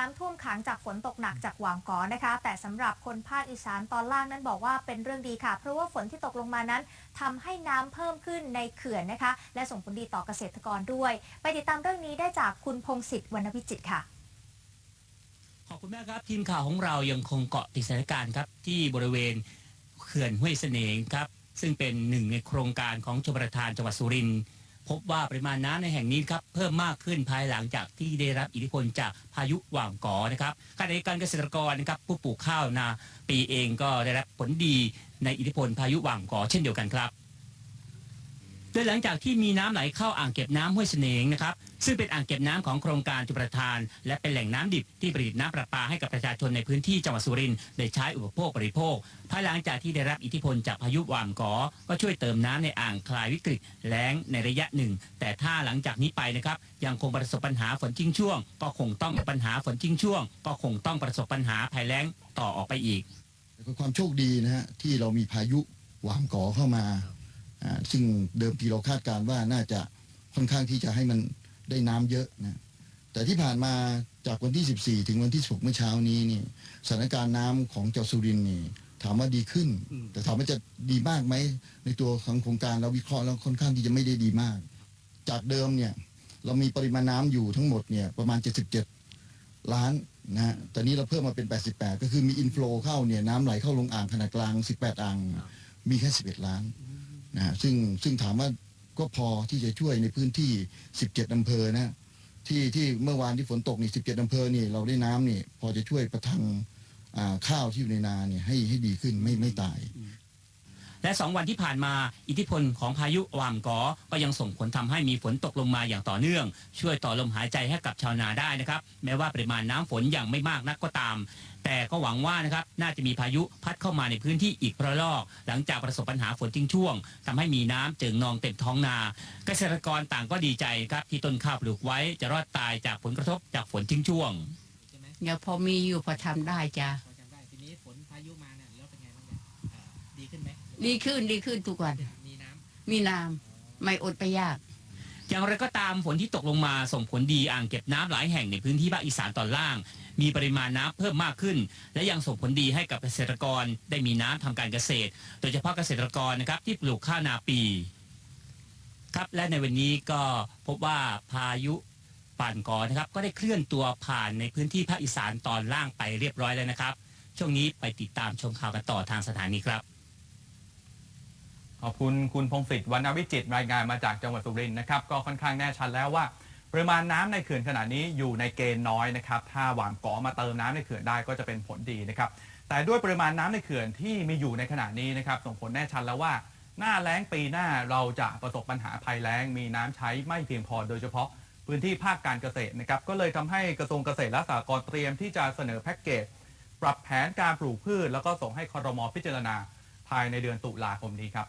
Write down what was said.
น้ำท่วมขังจากฝนตกหนักจากหวางกอนะคะ แต่สำหรับคนภาคอีสานตอนล่างนั้นบอกว่าเป็นเรื่องดีค่ะ เพราะว่าฝนที่ตกลงมานั้นทำให้น้ำเพิ่มขึ้นในเขื่อนนะคะ และส่งผลดีต่อเกษตรกรด้วย ไปติดตามเรื่องนี้ได้จากคุณพงศิษฐ์วรรณวิจิตค่ะขอบคุณมากครับทีมข่าวของเรายังคงเกาะติดสถานการณ์ครับที่บริเวณเขื่อนห้วยเสนงครับซึ่งเป็นหนึ่งในโครงการของชมประทานจังหวัดสุรินทร์ พบว่าปริมาณน้ำในแห่งนี้ครับเพิ่มมากขึ้นภายหลังจากที่ได้รับอิทธิพลจากพายุหว่างกอนะครับขณะเดียวกันเกษตรกรนะครับผู้ปลูกข้าวนาปีเองก็ได้รับผลดีในอิทธิพลพายุหว่างกอเช่นเดียวกันครับ โดยหลังจากที่มีน้ำไหลเข้าอ่างเก็บน้ำห้วยเสนงนะครับซึ่งเป็นอ่างเก็บน้ำของโครงการจุประทาน และเป็นแหล่งน้ำดิบที่ผลิตน้ำประปาให้กับประชาชนในพื้นที่จังหวัดสุรินทร์ได้ใช้อุปโภคบริโภคภายหลังจากที่ได้รับอิทธิพลจากพายุวามกอก็ช่วยเติมน้ำในอ่างคลายวิกฤตแล้งในระยะหนึ่ง แต่ถ้าหลังจากนี้ไปนะครับยังคงประสบปัญหาฝนทิ้งช่วง ก็คงต้องปัญหาฝนทิ้งช่วง ก็คงต้องประสบปัญหาภัยแล้งต่อออกไปอีกแต่ความโชคดีนะฮะที่เรามีพายุหวามกอเข้ามา ซึ่งเดิมทีเราคาดการณ์ว่าน่าจะค่อนข้างที่จะให้มันได้น้ำเยอะนะแต่ที่ผ่านมาจากวันที่ 14 ถึงวันที่16เมื่อเช้านี้นี่สถานการณ์น้ำของเจ้าสุรินทร์นี่ถามว่าดีขึ้นอืมแต่ถามว่าจะดีมากไหมในตัวของโครงการเราวิเคราะห์แล้วค่อนข้างที่จะไม่ได้ดีมาก จากเดิมเนี่ยเรามีปริมาณน้ำอยู่ทั้งหมดเนี่ยประมาณ 77 ล้านนะฮะตอนนี้เราเพิ่มมาเป็น 88 ก็คือมีอินฟลูเข้าเนี่ยน้ำไหลเข้าลงอ่างขนาดกลาง 18 อ่าง มีแค่ 11 ล้าน นะฮะซึ่งซึ่งถามว่าก็พอที่จะช่วยในพื้นที่ 17อำเภอนะที่ที่เมื่อวานที่ฝนตกนี่17อำเภอนี่เราได้น้ำนี่พอจะช่วยประทังอ่าข้าวที่อยู่ในนาเนี่ยให้ให้ดีขึ้นไม่ไม่ตาย และสองวันที่ผ่านมาอิทธิพลของพายุวามกอก็ยังส่งผลทำให้มีฝนตกลงมาอย่างต่อเนื่อง ช่วยต่อลมหายใจให้กับชาวนาได้นะครับแม้ว่าปริมาณน้ำฝนยังไม่มากนักก็ตาม แต่ก็หวังว่านะครับน่าจะมีพายุพัดเข้ามาในพื้นที่อีกระลอก หลังจากประสบปัญหาฝนทิ้งช่วงทำให้มีน้ำเจิ่งนองเต็มท้องนา เกษตรกรต่างก็ดีใจครับที่ต้นข้าวปลูกไว้จะรอดตายจากผลกระทบจากฝนทิ้งช่วงใช่ไหมเดี๋ยวพอมีอยู่พอทำได้จ้ะพอจำได้ทีนี้ฝนพายุมา ดีขึ้นดีขึ้นทุกวัน มีน้ำมีน้ำไม่อดไปยาก อย่างไรก็ตามฝนที่ตกลงมาส่งผลดีอ่างเก็บน้ำหลายแห่งในพื้นที่ภาคอีสานตอนล่าง มีปริมาณน้ำเพิ่มมากขึ้น และยังส่งผลดีให้กับเกษตรกรได้มีน้ำทำการเกษตร โดยเฉพาะเกษตรกรนะครับที่ปลูกข้าวนาปี ครับและในวันนี้ก็พบว่าพายุป่านกอนะครับก็ได้เคลื่อนตัวผ่านในพื้นที่ภาคอีสานตอนล่างไปเรียบร้อยแล้วนะครับ ช่วงนี้ไปติดตามชมข่าวกันต่อทางสถานีครับ ขอบคุณคุณพงศิษฐ์วรรณวิจิตรรายงานมาจากจังหวัดสุรินทร์นะครับก็ค่อนข้างแน่ชัดแล้วว่า ปริมาณน้ำในเขื่อนขณะนี้อยู่ในเกณฑ์น้อยนะครับถ้าหวานก่อมาเติมน้ำในเขื่อนได้ก็จะเป็นผลดีนะครับแต่ด้วยปริมาณน้ำในเขื่อนที่มีอยู่ในขณะนี้นะครับส่งผลแน่ชัดแล้วว่า หน้าแล้งปีหน้าเราจะประสบปัญหาภัยแล้ง มีน้ำใช้ไม่เพียงพอโดยเฉพาะพื้นที่ภาคการเกษตรนะครับก็เลยทำให้กระทรวงเกษตรและสหกรณ์เตรียมที่จะเสนอแพ็กเกจ ปรับแผนการปลูกพืช แล้วก็ส่งให้ครมพิจารณาภายในเดือนตุลาคมนี้ครับ